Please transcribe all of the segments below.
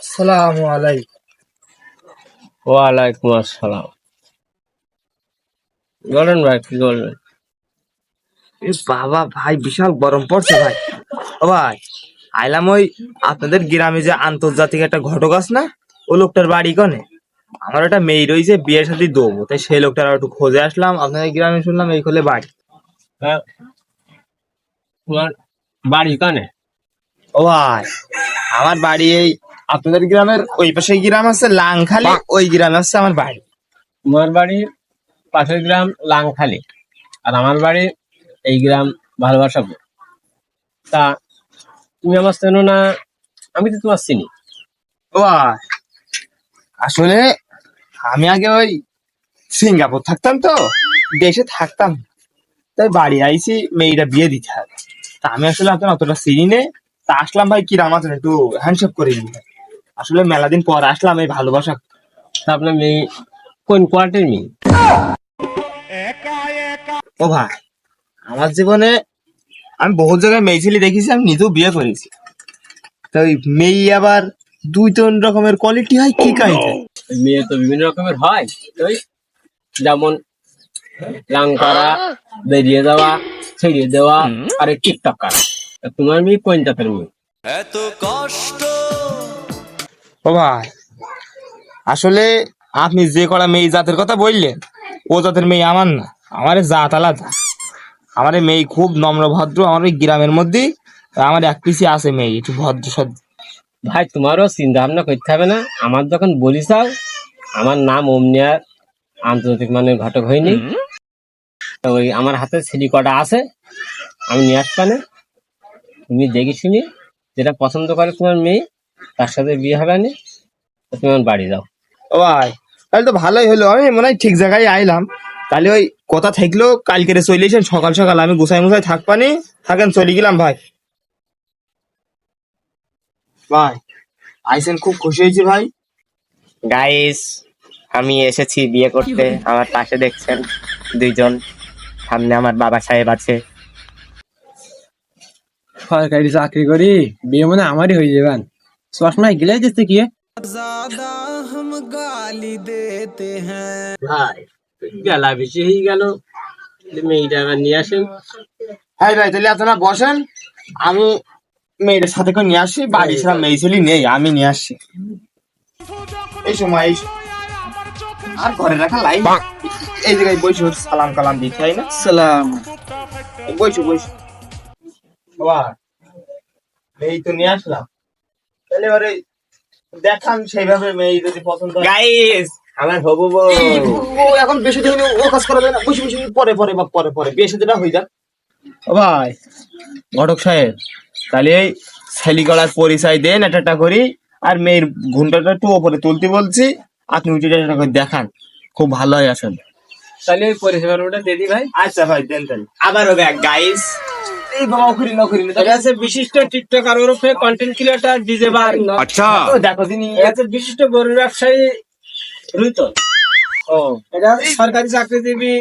আসসালামু আলাইকুম। ওয়ালাইকুম আসসালাম। বলেন ভাই কি বলবেন? বাবা ভাই বিশাল গরম পড়ছে ভাই। ও ভাই আইলাম ওই আপনাদের গ্রামে যে আন্তর্জাতিক একটা ঘটক আছে না ও লোকটার বাড়ি কনে? আমার একটা মেয়ে রয়েছে বিয়ের সাথে দেবো। তাই সেই লোকটার একটু খোঁজে আসলাম আপনাদের গ্রামে শুনলাম এই খোলে বাড়ি। তোমার বাড়ি কানে ও ভাই আমার বাড়ি এই আপনাদের গ্রামের ওই পাশে গ্রাম আছে লাংখালি। ওই গ্রামে আছে আমার বাড়ি। তোমার বাড়ি পাশের গ্রাম লাংখালি আর আমার বাড়ি এই গ্রাম ভালোবাসাপুর। তা তুমি আমার চেনো না আমি তো তোমার চিনি। ও আসলে আমি আগে ওই সিঙ্গাপুর থাকতাম তো দেশে থাকতাম। তাই বাড়ি আইছি মেয়েটা বিয়ে দিতে হবে। তা আমি আসলে আপনার অতটা চিনি নে। তা আসলাম ভাই কি রামাতেন একটু হ্যান্ডশেক করে নিন আসলে মেলা দিন পর আসলাম এই ভালোবাসা। তা আপনার মেয়ে কোন কোয়ার্টার মেয়ে? ও ভাই আমার জীবনে আমি বহু জায়গায় মেয়ে ছেলে দেখেছি আমি নিজেও বিয়ে করেছি। তো ওই মেয়ে আবার দুই তিন রকমের কোয়ালিটি হয় কি কাহিনী? মেয়ে তো বিভিন্ন রকমের হয়। যেমন রাং করা বেরিয়ে যাওয়া ছেড়িয়ে দেওয়া আর টিকটক করা তোমার মেয়ে কোন জাতের মেয়ে ও ভাই আসলে আপনি যে কটা মেয়ে জাতের কথা বললেন ও জাতের মেয়ে আমার না আমার জাত আলাদা। আমার মেয়ে খুব নম্র ভদ্র আমার ওই গ্রামের মধ্যেই আমার এক পিসি আছে মেয়ে একটু ভদ্র সদ্র ভাই তোমারও চিন্তা ভাবনা করতে হবে না। আমার যখন বলিস আমার নাম ওমনিয়ার আন্তর্জাতিক মানের ঘটক হয়নি। তো ওই আমার হাতে সিডি কটা আছে আমি নিয়ে আসবানে তুমি দেখি শুনি যেটা পছন্দ করে তোমার মেয়ে তার সাথে বিয়ে হবে না তুমি আমার বাড়ি যাও। ও ভাই তাহলে তো ভালোই হলো। আমি মনে হয় ঠিক জায়গায় আইলাম। তাহলে ওই কথা থাকল কালকে চলে এসেন সকাল সকাল আমি গুছাই মুছাই থাকবানি থাকেন চলে গেলাম ভাই। ভাই আইসেন খুব খুশি হয়েছি ভাই। গাইস আমি এসেছি বিয়ে করতে। আমার পাশে দেখছেন দুইজন। সামনে আমার বাবা সাহেব আছে। সরকারি চাকরি করি বিয়ে মনে আমারই হয়ে যাবেন চশমায় গেলে দিচ্ছে কি ভাই গেলা বেশি হয়ে গেল। মেয়েটা আবার নিয়ে আসেন। হ্যাঁ ভাই তাহলে আপনারা বসেন। আমি মেয়েটার সাথে করে নিয়ে আসি। বাড়ি ছাড়া মেয়ে ছেলে নেই আমি নিয়ে আসছি এই সময় এই আর ঘরে রাখা লাই। এই জায়গায় বসে সালাম কালাম দিতে হয় না? সালাম। বসু বসু। বাবা মেয়ে তো নিয়ে আসলাম। তাহলে এবারে দেখান সেইভাবে মেয়ে যদি পছন্দ গাইস আমার হবু বউ। ও এখন বেশি দিন ও কাজ করা যায় না। বসে বসে পরে পরে বা পরে পরে। বিয়ে সাথে হয়ে যাক। ও ভাই ঘটক সাহেব তাহলে এই ছেলি গলার পরিচয় দেন একটা একটা করি। আর মেয়ের ঘুমটাটা একটু ওপরে তুলতে বলছি। আপনি করে দেখান খুব ভালো হয় আসলে। তাহলে ওই পরিষেবার ওটা দিয়ে দিই ভাই। আচ্ছা ভাই দেন তাহলে আবারও গাইস এই বাবা নকরি নকরি এটা আছে বিশিষ্ট টিকটক আর ওরফে কন্টেন্ট ক্রিয়েটার ডিজে বার ও দেখো তিনি এটা আছে বিশিষ্ট গরু ব্যবসায়ী রুতন ও। এটা সরকারি চাকরিজীবী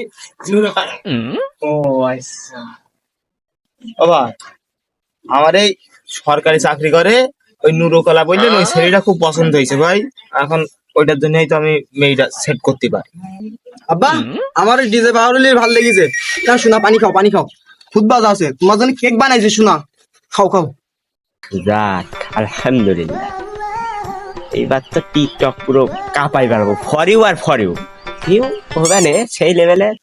নুরুখান ও আচ্ছা। ভাই আমার এই সরকারি চাকরি করে ওই নুরুকলা বললেন ওই ছেলেটা খুব পছন্দ হয়েছে ভাই। এখন ওইটার জন্যই তো আমি মেয়েটা সেট করতে পারি। আব্বা আমার ডিজে বাউরুলির ভালো লেগেছে। তা শোনা পানি খাও পানি খাও। ফুটবাজ আছে। তোমার জন্য কেক বানাইছে শোনা। খাও খাও। যাক আলহামদুলিল্লাহ। এইবার তো টিকটক পুরো কাঁপাই পারব ফর ইউ আর ফর ইউ ইউ হবে না সেই লেভেলের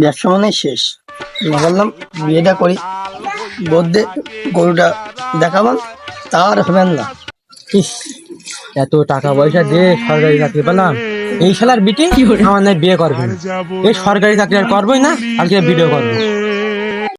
ব্যবসা মানে শেষ। না বললাম বিয়েটা করি। বদ্যে গরুটা দেখাবান তা আর হবেন না এত টাকা পয়সা দিয়ে সরকারি চাকরি পেলাম। এই শালার বিটি আমার বিয়ে করবে। এই সরকারি চাকরি আর করবোই না আজকে ভিডিও করব।